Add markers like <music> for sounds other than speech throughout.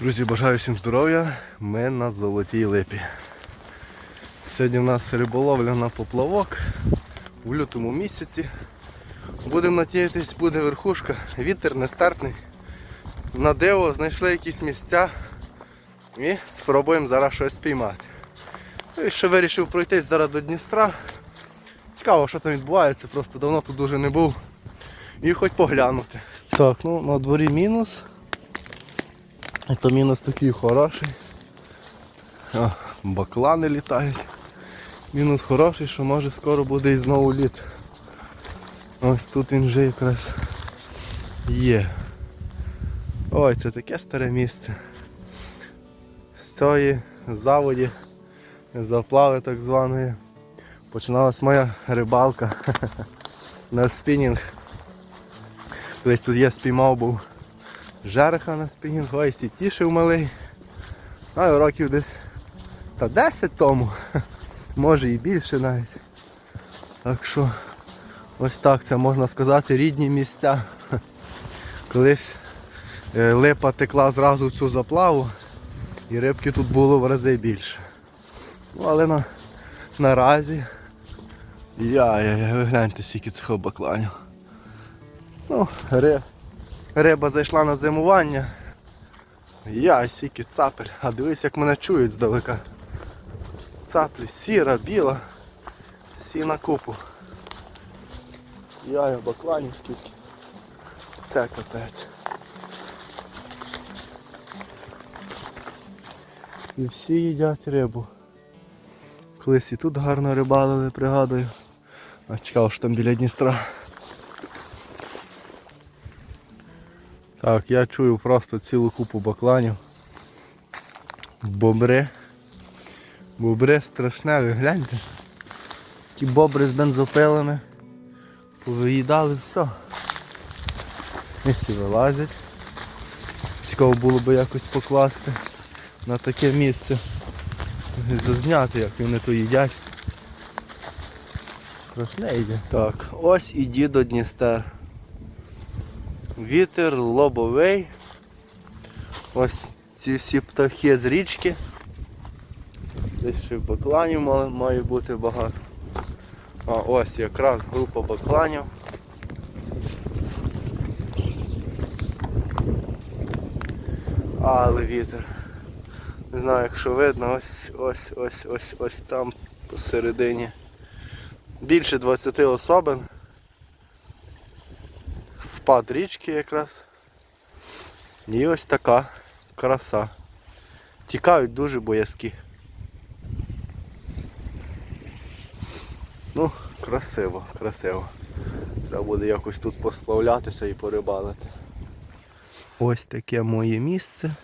Друзі, бажаю всім здоров'я. Ми на золотій липі. Сьогодні в нас риболовля на поплавок у лютому місяці. Будемо надіятись, буде верхушка, вітер нестерпний. На диво знайшли якісь місця і спробуємо зараз щось спіймати. Ну і ще вирішив пройтись зараз до Дністра. Цікаво, що там відбувається, просто давно тут дуже не був. І хоч поглянути. Так, ну на дворі мінус. То мінус такий хороший. О, баклани літають. Мінус хороший, що може скоро буде і знову літ. Ось тут він вже якраз є. Ой, це таке старе місце. З цієї заводі, заплави так званої, починалась моя рибалка <laughs> на спінінг. Колись тут я спіймав був жереха на спінінг, ой, сітішив малий. А років десь та 10 тому, <laughs> може і більше навіть. Так що ось так це можна сказати рідні місця. <laughs> Колись е, липа текла зразу в цю заплаву і рибки тут було в рази більше. Ну але на, наразі я-я-я, ви гляньте скільки цього бакланів. Ну, ри- риба зайшла на зимування. Я сіки цапель, а дивись як мене чують здалека. Цаплі сіра, біла, всі на купу. Я бакланів скільки. Це капець. І всі їдять рибу. Колись і тут гарно рибалили, пригадую. А цікаво, що там біля Дністра. Так, я чую просто цілу купу бакланів. Бобри. Бобри страшне, ви гляньте. Ті бобри з бензопилами. Повиїдали все. І всі вилазять. Цікаво було би якось покласти на таке місце. Зазняти, як вони то їдять. Страшне йде. Так, ось і дідо Дністер. Вітер лобовий. Ось ці всі птахи з річки. Десь ще бакланів має, бути багато. А ось якраз група бакланів. Але вітер. Не знаю, якщо видно, ось ось ось ось ось там посередині. Більше 20 особин впад річки якраз. І ось така краса. Тікають дуже боязкі. Ну, красиво, красиво. Треба буде якось тут посплавлятися і порибалити. Ось таке моє місце.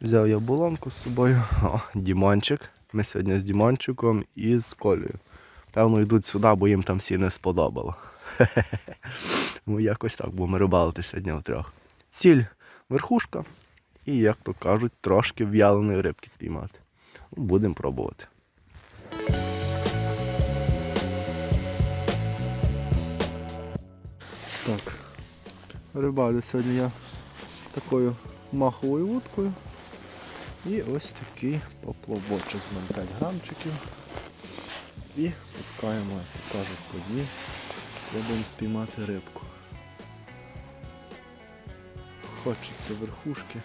Взяв я булонку з собою. О, Дімончик. Ми сьогодні з Дімончиком і з Колею. Певно йдуть сюди, бо їм там всі не сподобало. <laughs> Ну якось так будемо рибалити сьогодні втрьох. Ціль верхушка. І, як то кажуть, трошки в'яленої рибки спіймати. Ну, Будемо пробувати. Так. Рибалю сьогодні я такою маховою вудкою. І ось такий поплавочок на 5 грамчиків. І пускаємо, як кажуть, тоді. Пробуємо спіймати рибку. Хочеться верхушки.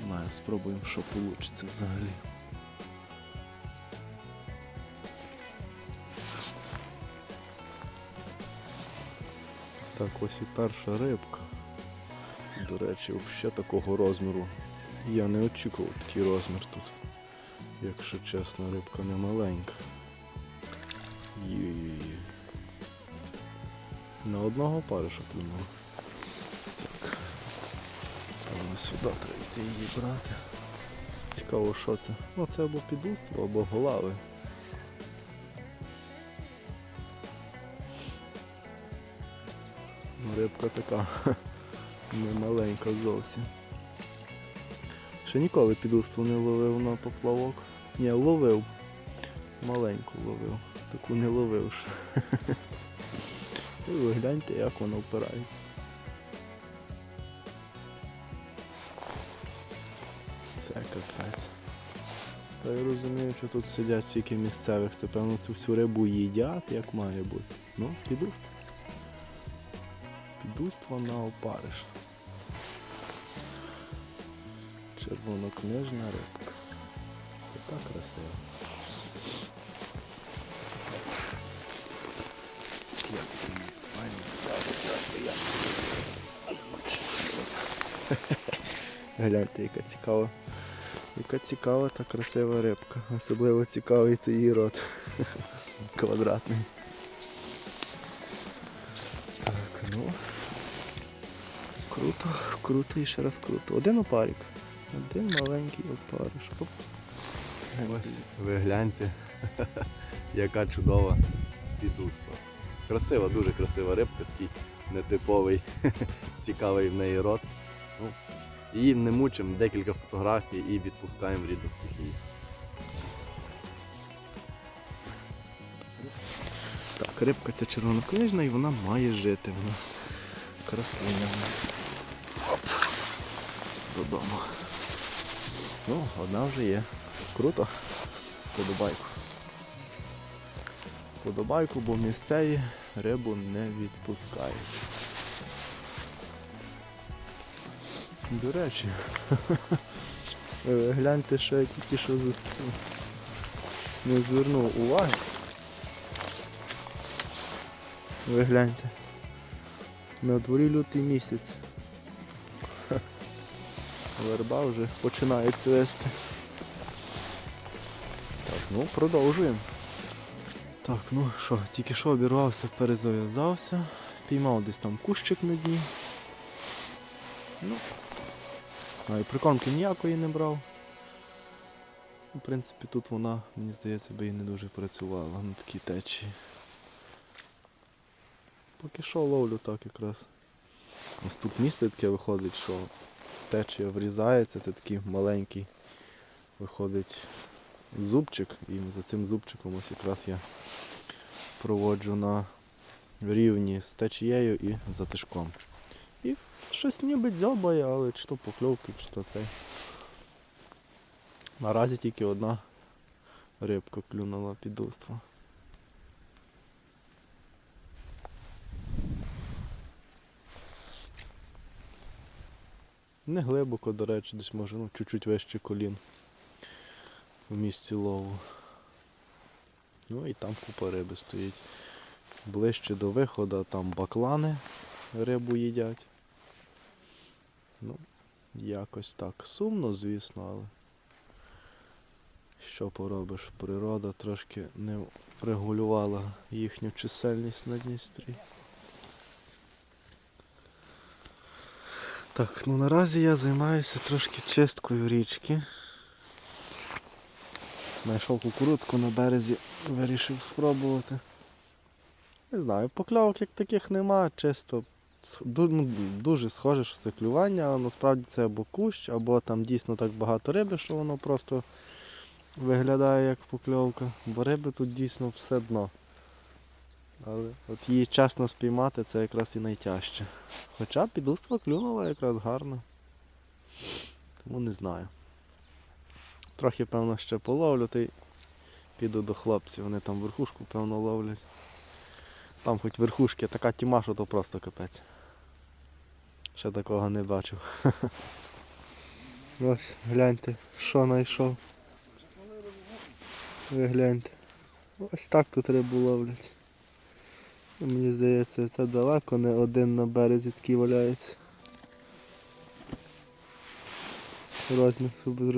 Не знаю, спробуємо, що вийде взагалі. Так, ось і перша рибка. До речі, ще такого розміру. Я не очікував такий розмір тут. Якщо чесно, рибка не маленька. Є-є-є. На одного париша плюнув. Певно сюди треба йти її брати. Цікаво, що це. Ну це або підуство, або голави. Ну, Рибка така <laughs> не маленька зовсім. Ще ніколи підуству не ловив на поплавок. Ні, ловив. Маленьку ловив. Таку не ловив ще. І <laughs> ви гляньте, як воно впирається. Та я розумію, що тут сидять стільки місцевих, це певно цю всю рибу їдять, як має бути. Ну, підуст. Підуство на опариш. Червонокнижна рибка. Яка красива. Гляньте, яка цікава. Яка цікава та красива рибка. Особливо цікавий це її рот. <laughs> Квадратний. Так, ну. Круто, круто і ще раз круто. Один опарик. Один маленький опариш. Оп. Ось, ви гляньте, <laughs> яка чудова підуства. Красива, дуже красива рибка, такий нетиповий, <laughs> цікавий в неї рот. Ну, Її не мучимо, декілька фотографій і відпускаємо рідну стихію. Так, рибка ця червонокнижна і вона має жити. Вона красуня в нас. Оп. Додому. Ну, одна вже є. Круто. Подобайку. Подобайку, бо місцеві рибу не відпускають. До речі, е, гляньте, що я тільки що заспів. Не звернув уваги. Ви гляньте. На дворі лютий місяць. Верба вже починає цвести. Так, ну продовжуємо. Так, ну що, тільки що обірвався, перезав'язався, піймав десь там кущик на дні. Ну, і прикормки ніякої не брав. В принципі, тут вона, мені здається, би і не дуже працювала на такій течії. Поки що ловлю так якраз. Ось тут місце таке виходить, що течія врізається, це такий маленький виходить зубчик, і за цим зубчиком ось якраз я проводжу на рівні з течією і затишком. Щось ніби дзьобає, але чи то покльовки, чи то цей. Наразі тільки одна рибка клюнула під уство. Не глибоко, до речі, десь може, ну, чуть-чуть вище колін в місці лову. Ну і там купа риби стоїть. Ближче до виходу там баклани рибу їдять. Ну, якось так. Сумно, звісно, але що поробиш? Природа трошки не регулювала їхню чисельність на Дністрі. Так, ну наразі я займаюся трошки чисткою річки. Знайшов кукурудзку на березі, вирішив спробувати. Не знаю, покльовок як таких нема, чисто дуже схоже, що це клювання, але насправді це або кущ, або там дійсно так багато риби, що воно просто виглядає як покльовка. Бо риби тут дійсно все дно. Але от її чесно спіймати це якраз і найтяжче. Хоча підуства клюнула якраз гарно. Тому не знаю. Трохи, певно, ще половлю, та й піду до хлопців, вони там верхушку, певно, ловлять. Там хоч верхушки, така тіма, що то просто капець. Ще такого не бачив. <laughs> Ось, гляньте, що знайшов. Ви гляньте. Ось так тут рибу ловлять. Мені здається, це далеко не один на березі такий валяється. Розмір, щоб ви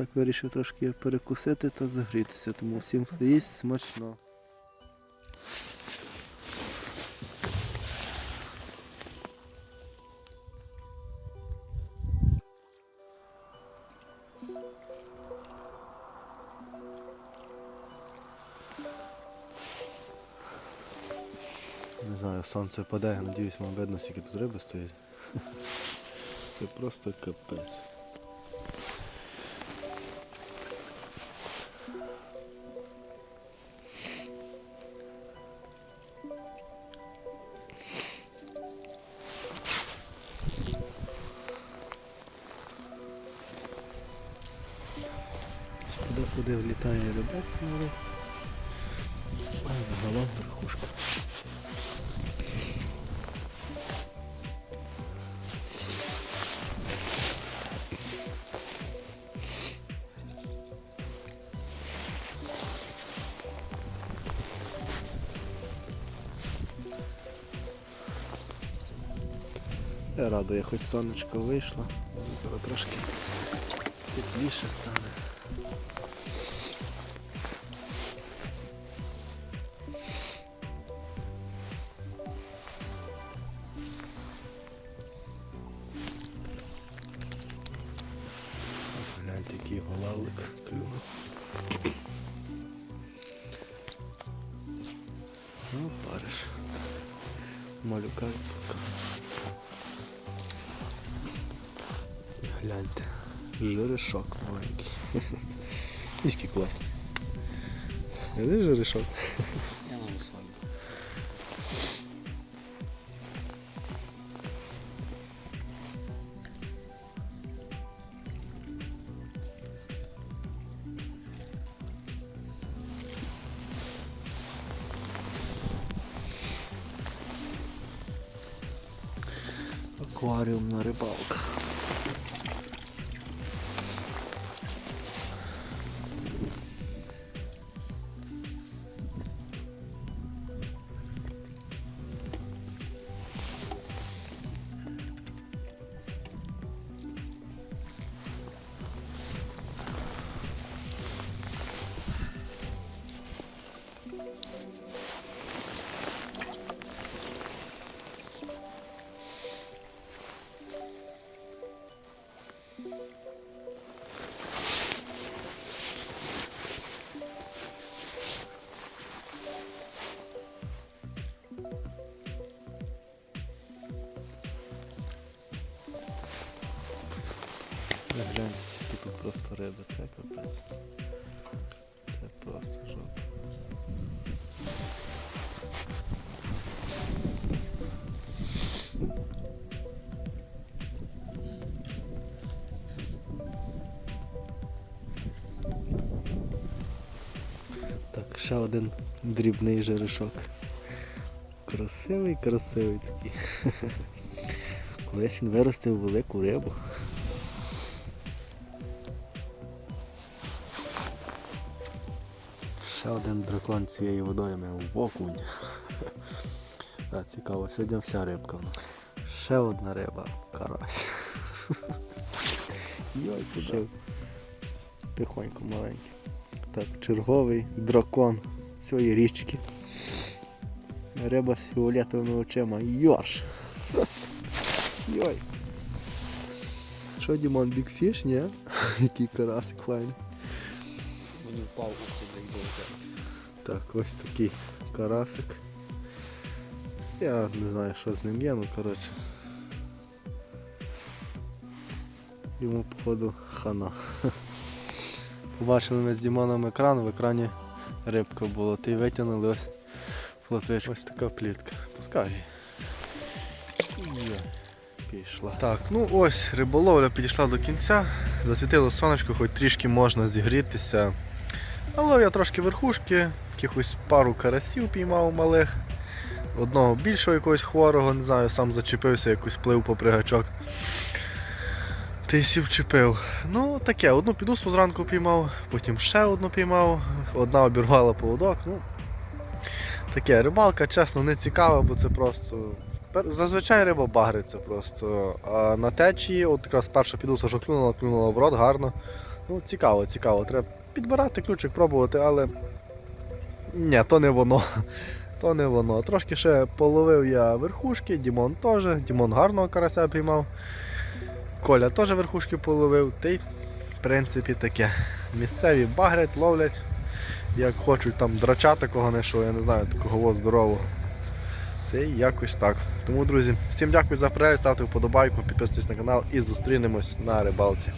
Так, вирішив трошки перекусити та загрітися, тому всім хто їсть смачно. Не знаю, сонце паде, надіюсь, вам видно, скільки тут риби стоїть. Це просто капець. Рибець малий. А загалом верхушка. Я радує, хоч сонечко вийшло, зараз трошки тепліше стане. Жерешок маленький. <laughs> Мішки класний. Де жерешок? Я на свадьбу. Акваріумна рибалка. Гляньте, тут просто риби, це капець. Ще один дрібний жерешок. Красивий, красивий такий. <laughs> Колись він виростив велику рибу. Ще один дракон цієї водойми окунь. <laughs> Так, цікаво, сьогодні вся рибка в. Ще одна риба, карась. <laughs> Йой, куди? Тихонько маленький. Так, черговий дракон цієї річки. Риба з фіолетовими очима. Йорш. <laughs> Йой. Що, Дімон, бікфіш, ні? <laughs> Який карасик файний. Мені впав у цей довго. Так, ось такий карасик. Я не знаю, що з ним є, ну коротше. Йому походу хана. <laughs> Побачили ми з Дімоном екран, в екрані рибка була. Ти витягнули ось платвичку. Ось така плітка. Пускай. Пішла. Так, ну ось риболовля підійшла до кінця. Засвітило сонечко, хоч трішки можна зігрітися. Але я трошки верхушки, якихось пару карасів піймав малих. Одного більшого якогось хворого, не знаю, сам зачепився, якось плив попри гачок. Й сів вчепив. Ну таке, одну підуску зранку піймав, потім ще одну піймав, одна обірвала поводок. Ну, таке, рибалка, чесно, не цікава, бо це просто. Зазвичай риба багриться просто. А на течії, от якраз перша підуса, що клюнула, клюнула в рот, гарно. Ну, цікаво, цікаво. Треба підбирати ключик, пробувати, але. Ні, то не воно. <laughs> То не воно. Трошки ще половив я верхушки, Дімон теж. Дімон гарного карася піймав. Коля теж верхушки половив. Та й, в принципі, таке. Місцеві багрять, ловлять. Як хочуть там драча такого не що, я не знаю, такого здорового. здорового. й якось так. Тому, друзі, всім дякую за перегляд, ставте вподобайку, підписуйтесь на канал і зустрінемось на рибалці.